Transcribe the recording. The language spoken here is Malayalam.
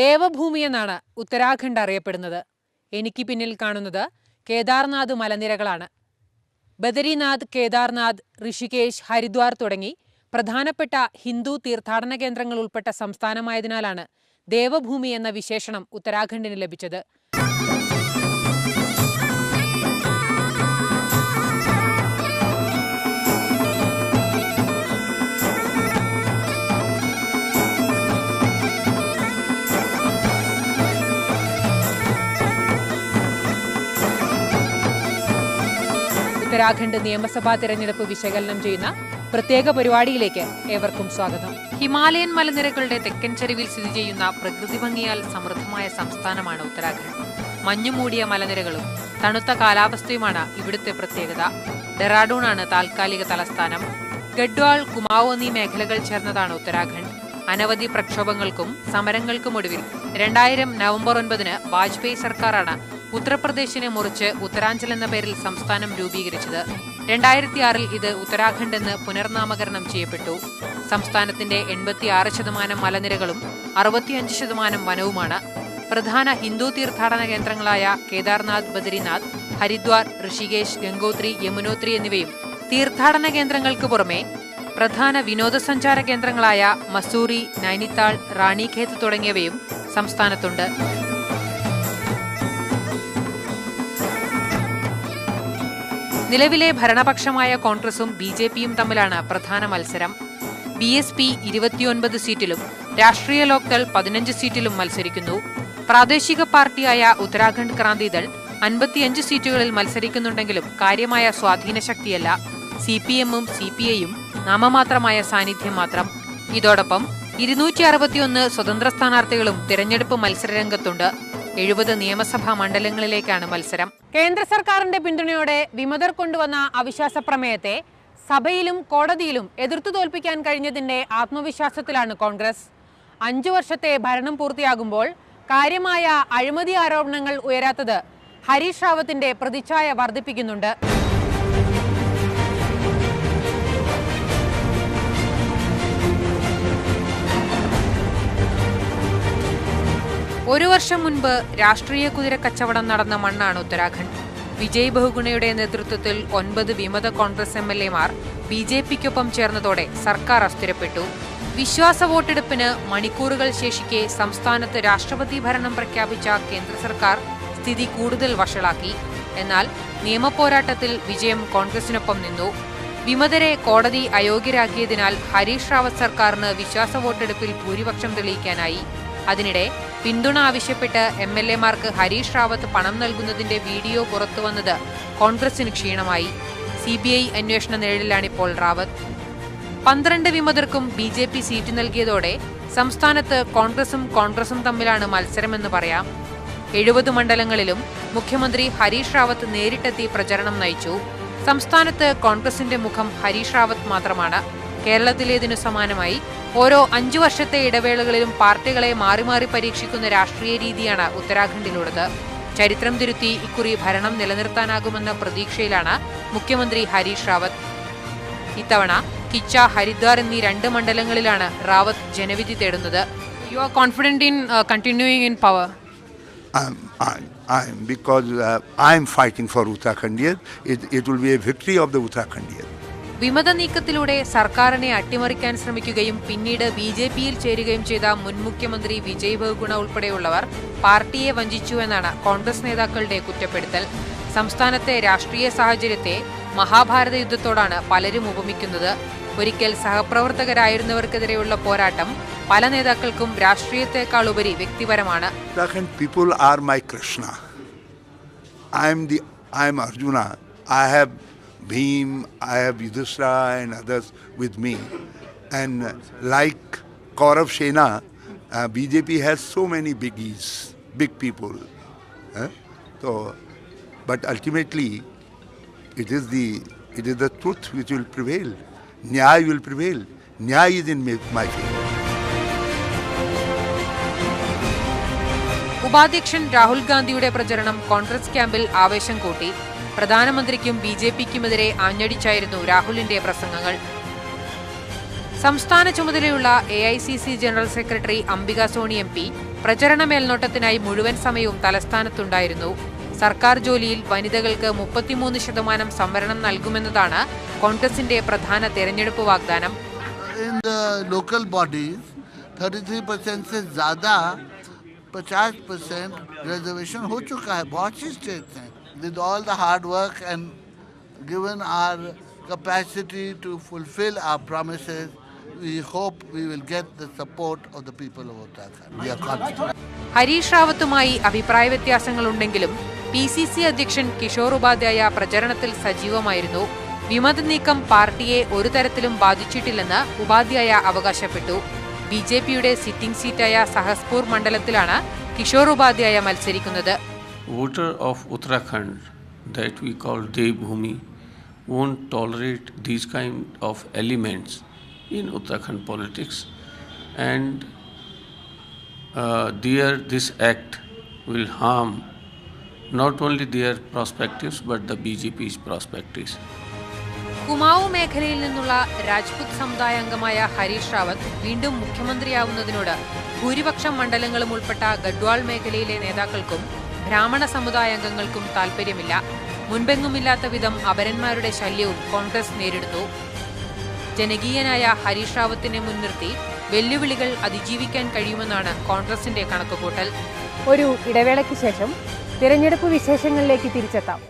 ദേവഭൂമി എന്നാണ് ഉത്തരാഖണ്ഡ് അറിയപ്പെടുന്നത്. എനിക്ക് പിന്നിൽ കാണുന്നത് കേദാർനാഥ് മലനിരകളാണ്. ബദരിനാഥ് കേദാർനാഥ് ഋഷികേശ് ഹരിദ്വാർ തുടങ്ങി പ്രധാനപ്പെട്ട ഹിന്ദു തീർത്ഥാടന കേന്ദ്രങ്ങൾ ഉൾപ്പെട്ട സംസ്ഥാനമായതിനാലാണ് ദേവഭൂമി എന്ന വിശേഷണം ഉത്തരാഖണ്ഡിന് ലഭിച്ചത്. ഉത്തരാഖണ്ഡ് നിയമസഭാ തെരഞ്ഞെടുപ്പ് വിശകലനം ചെയ്യുന്ന പ്രത്യേക പരിപാടിയിലേക്ക് ഏവർക്കും സ്വാഗതം. ഹിമാലയൻ മലനിരകളുടെ തെക്കൻ ചരിവിൽ സ്ഥിതി ചെയ്യുന്ന പ്രകൃതി ഭംഗിയാൽ സമൃദ്ധമായ സംസ്ഥാനമാണ് ഉത്തരാഖണ്ഡ്. മഞ്ഞുമൂടിയ മലനിരകളും തണുത്ത കാലാവസ്ഥയുമാണ് ഇവിടുത്തെ പ്രത്യേകത. ഡെറാഡൂണാണ് താൽക്കാലിക തലസ്ഥാനം. ഗഡ്വാൾ കുമാവ് എന്നീ മേഖലകൾ ചേർന്നതാണ് ഉത്തരാഖണ്ഡ്. അനവധി പ്രക്ഷോഭങ്ങൾക്കും സമരങ്ങൾക്കും ഒടുവിൽ രണ്ടായിരം നവംബർ ഒൻപതിന് വാജ്പേയി സർക്കാരാണ് ഉത്തർപ്രദേശിനെ മുറിച്ച് ഉത്തരാഞ്ചൽ എന്ന പേരിൽ സംസ്ഥാനം രൂപീകരിച്ചത്. രണ്ടായിരത്തി ആറിൽ ഇത് ഉത്തരാഖണ്ഡ് എന്ന് പുനർനാമകരണം ചെയ്യപ്പെട്ടു. സംസ്ഥാനത്തിന്റെ എൺപത്തിയാറ് ശതമാനം മലനിരകളും അറുപത്തിയഞ്ച് ശതമാനം വനവുമാണ്. പ്രധാന ഹിന്ദു തീർത്ഥാടന കേന്ദ്രങ്ങളായ കേദാർനാഥ് ബദരിനാഥ് ഹരിദ്വാർ ഋഷികേശ് ഗംഗോത്രി യമുനോത്രി എന്നിവയും തീർത്ഥാടന കേന്ദ്രങ്ങൾക്ക് പുറമെ പ്രധാന വിനോദസഞ്ചാര കേന്ദ്രങ്ങളായ മസൂറി നൈനിത്താൾ റാണിഖേത്ത് തുടങ്ങിയവയും സംസ്ഥാനത്തുണ്ട്. നിലവിലെ ഭരണപക്ഷമായ കോൺഗ്രസും ബി ജെ പിയും തമ്മിലാണ് പ്രധാന മത്സരം. ബി എസ് പി ഇരുപത്തിയൊൻപത് സീറ്റിലും രാഷ്ട്രീയ ലോക്ദൾ പതിനഞ്ച് സീറ്റിലും മത്സരിക്കുന്നു. പ്രാദേശിക പാർട്ടിയായ ഉത്തരാഖണ്ഡ് ക്രാന്തിദൾ അൻപത്തിയഞ്ച് സീറ്റുകളിൽ മത്സരിക്കുന്നുണ്ടെങ്കിലും കാര്യമായ സ്വാധീന ശക്തിയല്ല. സി പി എമ്മും സി പി ഐയും നാമമാത്രമായ സാന്നിധ്യം മാത്രം. ഇതോടൊപ്പം ഇരുന്നൂറ്റി അറുപത്തിയൊന്ന് സ്വതന്ത്ര സ്ഥാനാർത്ഥികളും തിരഞ്ഞെടുപ്പ് മത്സരരംഗത്തുണ്ട്. എഴുപത് നിയമസഭാ മണ്ഡലങ്ങളിലേക്കാണ് മത്സരം. കേന്ദ്ര സർക്കാരിന്റെ പിന്തുണയോടെ വിമതർ കൊണ്ടുവന്ന അവിശ്വാസ പ്രമേയത്തെ സഭയിലും കോടതിയിലും എതിർത്തു തോൽപ്പിക്കാൻ കഴിഞ്ഞതിന്റെ ആത്മവിശ്വാസത്തിലാണ് കോൺഗ്രസ്. അഞ്ചു വർഷത്തെ ഭരണം പൂർത്തിയാകുമ്പോൾ കാര്യമായ അഴിമതി ആരോപണങ്ങൾ ഉയരാത്തത് ഹരീഷ് റാവത്തിന്റെ പ്രതിച്ഛായ വർദ്ധിപ്പിക്കുന്നുണ്ട്. ഒരു വർഷം മുൻപ് രാഷ്ട്രീയ കുതിര കച്ചവടം നടന്ന മണ്ണാണ് ഉത്തരാഖണ്ഡ്. വിജയ് ബഹുഗുണയുടെ നേതൃത്വത്തിൽ ഒൻപത് വിമത കോൺഗ്രസ് എം എൽ എമാർ ബി ജെ പിക്കൊപ്പം ചേർന്നതോടെ സർക്കാർ അസ്ഥിരപ്പെട്ടു. വിശ്വാസ വോട്ടെടുപ്പിന് മണിക്കൂറുകൾ ശേഷിക്കെ സംസ്ഥാനത്ത് രാഷ്ട്രപതി ഭരണം പ്രഖ്യാപിച്ച കേന്ദ്ര സർക്കാർ സ്ഥിതി കൂടുതൽ വഷളാക്കി. എന്നാൽ നിയമപോരാട്ടത്തിൽ വിജയം കോൺഗ്രസിനൊപ്പം നിന്നു. വിമതരെ കോടതി അയോഗ്യരാക്കിയതിനാൽ ഹരീഷ് റാവത്ത് സർക്കാരിന് വിശ്വാസ വോട്ടെടുപ്പിൽ ഭൂരിപക്ഷം തെളിയിക്കാനായി. അതിനിടെ പിന്തുണ ആവശ്യപ്പെട്ട് എം എൽ എമാർക്ക് ഹരീഷ് റാവത്ത് പണം നൽകുന്നതിന്റെ വീഡിയോ പുറത്തുവന്നത് കോൺഗ്രസിന് ക്ഷീണമായി. സി ബി ഐ അന്വേഷണ നിഴലിലാണിപ്പോൾ റാവത്ത്. പന്ത്രണ്ട് വിമതർക്കും ബി ജെ പി സീറ്റ് നൽകിയതോടെ സംസ്ഥാനത്ത് കോൺഗ്രസും കോൺഗ്രസും തമ്മിലാണ് മത്സരമെന്ന് പറയാം. എഴുപത് മണ്ഡലങ്ങളിലും മുഖ്യമന്ത്രി ഹരീഷ് റാവത്ത് നേരിട്ടെത്തി പ്രചരണം നയിച്ചു. സംസ്ഥാനത്ത് കോൺഗ്രസിന്റെ മുഖം ഹരീഷ് റാവത്ത് മാത്രമാണ്. കേരളത്തിലേതിനു സമാനമായി. ഓരോ അഞ്ചു വർഷത്തെ ഇടവേളകളിലും പാർട്ടികളെ മാറി മാറി പരീക്ഷിക്കുന്ന രാഷ്ട്രീയ രീതിയാണ് ഉത്തരാഖണ്ഡിലുള്ളത്. ചരിത്രം തിരുത്തി ഇക്കുറി ഭരണം നിലനിർത്താനാകുമെന്ന പ്രതീക്ഷയിലാണ് മുഖ്യമന്ത്രി ഹരീഷ് റാവത്ത്. ഇത്തവണ കിച്ച ഹരിദ്വാർ എന്നീ രണ്ട് മണ്ഡലങ്ങളിലാണ് റാവത്ത് ജനവിധി തേടുന്നത്. You are confident in continuing in power I uh, I'm fighting for B It, it will be a victory of. വിമത നീക്കത്തിലൂടെ സർക്കാരിനെ അട്ടിമറിക്കാൻ ശ്രമിക്കുകയും പിന്നീട് ബി ജെ പിയിൽ ചേരുകയും ചെയ്ത മുൻ മുഖ്യമന്ത്രി വിജയ് ബഹുഗുണ ഉൾപ്പെടെയുള്ളവർ പാർട്ടിയെ വഞ്ചിച്ചു എന്നാണ് കോൺഗ്രസ് നേതാക്കളുടെ കുറ്റപ്പെടുത്തൽ സംസ്ഥാനത്തെ രാഷ്ട്രീയ സാഹചര്യത്തെ മഹാഭാരത യുദ്ധത്തോടാണ് പലരും ഉപമിക്കുന്നത് ഒരിക്കൽ സഹപ്രവർത്തകരായിരുന്നവർക്കെതിരെയുള്ള പോരാട്ടം പല നേതാക്കൾക്കും രാഷ്ട്രീയത്തെക്കാൾ ഉപരി വ്യക്തിപരമാണ് I people are my Krishna. I'm the I'm Arjuna. I have Bhim, I have Yudhishthira and others with me. And like Kaurav Sena, uh, BJP has so many biggies, big people. Huh? So, but ultimately, it is the it is the truth which will prevail. Nyay will prevail. Nyay is in my my favor. ഉപാധ്യക്ഷൻ രാഹുൽ ഗാന്ധിയുടെ പ്രചരണം കോൺഗ്രസ് ക്യാമ്പിൽ ആവേശം കൂട്ടി. പ്രധാനമന്ത്രിക്കും ബി ജെ പിക്കുമെതിരെ ആഞ്ഞടിച്ചായിരുന്നു രാഹുലിന്റെ പ്രസംഗങ്ങൾ. സംസ്ഥാന ചുമതലയുള്ള A I C C general secretary Ambika Soni M P പ്രചരണ മേൽനോട്ടത്തിനായി മുഴുവൻ സമയവും തലസ്ഥാനത്തുണ്ടായിരുന്നു. സർക്കാർ ജോലിയിൽ വനിതകൾക്ക് മുപ്പത്തിമൂന്ന് ശതമാനം സംവരണം നൽകുമെന്നതാണ് കോൺഗ്രസിന്റെ പ്രധാന തെരഞ്ഞെടുപ്പ് വാഗ്ദാനം. in the local bodies 33% से ज़्यादा 50% रिजर्वेशन हो चुका है बहुत सी स्टेट्स हैं with all the hard work and given our capacity to fulfill our promises we hope we will get the support of the people of Uttarakhand. We are confident. Harish റാവത്തുമായി അഭിപ്രായ വ്യത്യാസങ്ങളുണ്ടെങ്കിലും പി സി സി അധ്യക്ഷൻ കിഷോർ ഉപാധ്യായ പ്രചരണത്തിൽ സജീവമായിരുന്നു വിമത നീക്കം പാർട്ടിയെ ഒരു തരത്തിലും ബാധിച്ചിട്ടില്ലെന്ന് ഉപാധ്യായ അവകാശപ്പെട്ടു ബി ജെ പിയുടെ സിറ്റിംഗ് സീറ്റായ സഹസ്പൂർ മണ്ഡലത്തിലാണ് കിഷോർ ഉപാധ്യായ മത്സരിക്കുന്നത് voter of Uttarakhand that we call Devbhumi won't tolerate these kind of elements in Uttarakhand politics and uh, their this act will harm not only their perspectives but the BJP's perspectives. Kumaon മേഖലയിൽ നിന്നുള്ള രാജ്പുത് സമുദായ അംഗമായ ഹരീഷ് റാവത്ത് വീണ്ടും മുഖ്യമന്ത്രിയാവുന്നതിനോട് ഭൂരിപക്ഷം മണ്ഡലങ്ങളും ഉൾപ്പെട്ട ഗഡ്വാൾ മേഖലയിലെ നേതാക്കൾക്കും ബ്രാഹ്മണ സമുദായ അംഗങ്ങൾക്കും താൽപര്യമില്ല മുൻപെങ്ങുമില്ലാത്ത വിധം അപരന്മാരുടെ ശല്യവും കോൺഗ്രസ് നേരിടുന്നു. ജനകീയനായ ഹരീഷ് റാവത്തിനെ മുൻനിർത്തി വെല്ലുവിളികൾ അതിജീവിക്കാൻ കഴിയുമെന്നാണ് കോൺഗ്രസിന്റെ കണക്കുകൂട്ടൽ. ഒരു ഇടവേളയ്ക്ക് ശേഷം തിരഞ്ഞെടുപ്പ് വിശേഷങ്ങളിലേക്ക് തിരിച്ചെത്താം.